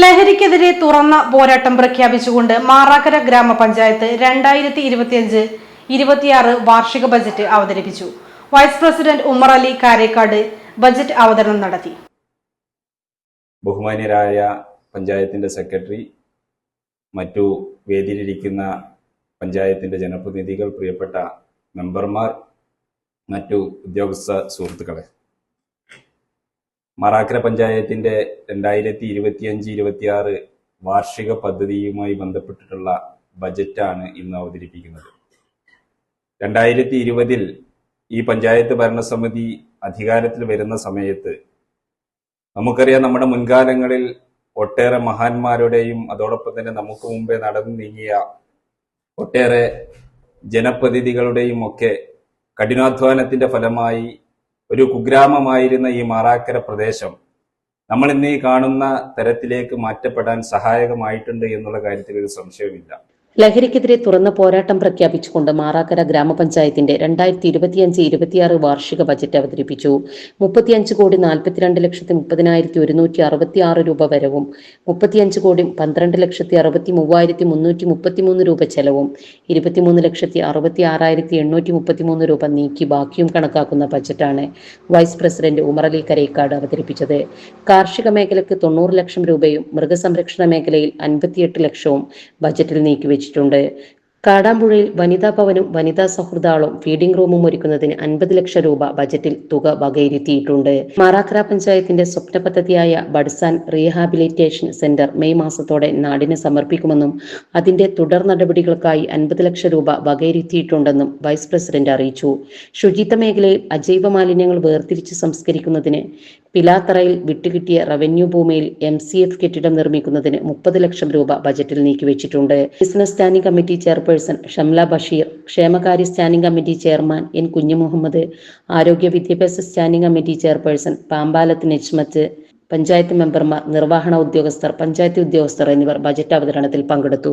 ലഹരിക്കെതിരെ തുറന്ന പോരാട്ടം പ്രഖ്യാപിച്ചുകൊണ്ട് മാറാക്കര ഗ്രാമപഞ്ചായത്ത് രണ്ടായിരത്തി ഇരുപത്തിയഞ്ച് ഇരുപത്തിയാറ് വാർഷിക ബജറ്റ് അവതരിപ്പിച്ചു. Vice president Umar Ali Karekkad budget അവതരണം നടത്തി. ബഹുമാന്യരായ പഞ്ചായത്തിന്റെ സെക്രട്ടറി മറ്റു വേദിയിലിരിക്കുന്ന പഞ്ചായത്തിന്റെ ജനപ്രതിനിധികൾ പ്രിയപ്പെട്ട മെമ്പർമാർ മറ്റു ഉദ്യോഗസ്ഥ സുഹൃത്തുക്കളെ. മറാക്കര പഞ്ചായത്തിന്റെ രണ്ടായിരത്തി ഇരുപത്തിയഞ്ച് ഇരുപത്തിയാറ് വാർഷിക പദ്ധതിയുമായി ബന്ധപ്പെട്ടിട്ടുള്ള ബജറ്റാണ് ഇന്ന് അവതരിപ്പിക്കുന്നത്. രണ്ടായിരത്തി ഇരുപതിൽ ഈ പഞ്ചായത്ത് ഭരണസമിതി അധികാരത്തിൽ വരുന്ന സമയത്ത് നമുക്കറിയാം നമ്മുടെ മുൻകാലങ്ങളിൽ ഒട്ടേറെ മഹാന്മാരുടെയും അതോടൊപ്പം തന്നെ നമുക്ക് മുമ്പേ നടന്നു നീങ്ങിയ ഒട്ടേറെ ജനപ്രതിനിധികളുടെയും ഒക്കെ കഠിനാധ്വാനത്തിന്റെ ഫലമായി ഒരു കുഗ്രാമമായിരുന്ന ഈ മാറാക്കര പ്രദേശം നമ്മൾ ഇന്ന് ഈ കാണുന്ന തരത്തിലേക്ക് മാറ്റപ്പെടാൻ സഹായകമായിട്ടുണ്ട് എന്നുള്ള കാര്യത്തിൽ ഒരു സംശയമില്ല ലഹരിക്കെതിരെ തുറന്ന പോരാട്ടം പ്രഖ്യാപിച്ചുകൊണ്ട് മാറാക്കര ഗ്രാമപഞ്ചായത്തിന്റെ രണ്ടായിരത്തി ഇരുപത്തിയഞ്ച് ഇരുപത്തിയാറ് വാർഷിക ബജറ്റ് അവതരിപ്പിച്ചു. മുപ്പത്തിയഞ്ച് കോടി നാൽപ്പത്തിരണ്ട് ലക്ഷത്തി മുപ്പതിനായിരത്തി ഒരുന്നൂറ്റി അറുപത്തി ആറ് രൂപ വരവും മുപ്പത്തിയഞ്ച് കോടി പന്ത്രണ്ട് ലക്ഷത്തി അറുപത്തി മൂവായിരത്തി മുന്നൂറ്റി മുപ്പത്തിമൂന്ന് രൂപ ചെലവും ഇരുപത്തിമൂന്ന് ലക്ഷത്തി അറുപത്തി ആറായിരത്തി എണ്ണൂറ്റി മുപ്പത്തിമൂന്ന് രൂപ നീക്കി ബാക്കിയും കണക്കാക്കുന്ന ബജറ്റാണ് വൈസ് പ്രസിഡന്റ് ഉമറലി കരേക്കാട് അവതരിപ്പിച്ചത്. കാർഷിക മേഖലയ്ക്ക് തൊണ്ണൂറ് ലക്ഷം രൂപയും മൃഗസംരക്ഷണ മേഖലയിൽ അൻപത്തിയെട്ട് ലക്ഷവും ബജറ്റിൽ നീക്കിവെച്ചിട്ടുണ്ട് കാടാമ്പുഴയിൽ വനിതാ ഭവനും വനിതാ സൗഹൃദാളും ഫീഡിംഗ് റൂമും ഒരുക്കുന്നതിന് അൻപത് ലക്ഷം രൂപ ബജറ്റിൽ തുക വകയിരുത്തിയിട്ടുണ്ട്. മാറാക്കര പഞ്ചായത്തിന്റെ സ്വപ്ന പദ്ധതിയായ ബഡ്സാൻ റീഹാബിലിറ്റേഷൻ സെന്റർ മെയ് മാസത്തോടെ നാടിന് സമർപ്പിക്കുമെന്നും അതിന്റെ തുടർ നടപടികൾക്കായി അൻപത് ലക്ഷം രൂപ വകയിരുത്തിയിട്ടുണ്ടെന്നും വൈസ് പ്രസിഡന്റ് അറിയിച്ചു. ശുചിത്വ മേഖലയിൽ അജൈവ മാലിന്യങ്ങൾ വേർതിരിച്ച് സംസ്കരിക്കുന്നതിന് പിലാത്തറയിൽ വിട്ടുകിട്ടിയ റവന്യൂ ഭൂമിയിൽ എം സി എഫ് കെട്ടിടം നിർമ്മിക്കുന്നതിന് മുപ്പത് ലക്ഷം രൂപ ബജറ്റിൽ നീക്കിവെച്ചിട്ടുണ്ട്. Business standing committee chairperson Shamla Basheer ക്ഷേമകാര്യ standing committee chairman N Kunju Muhammad ആരോഗ്യ വിദ്യാഭ്യാസ standing committee chairperson Pampalath Nejmath panchayat മെമ്പർമാർ നിർവഹണ ഉദ്യോഗസ്ഥർ പഞ്ചായത്ത് ഉദ്യോഗസ്ഥർ എന്നിവർ ബജറ്റ് അവതരണത്തിൽ പങ്കെടുത്തു.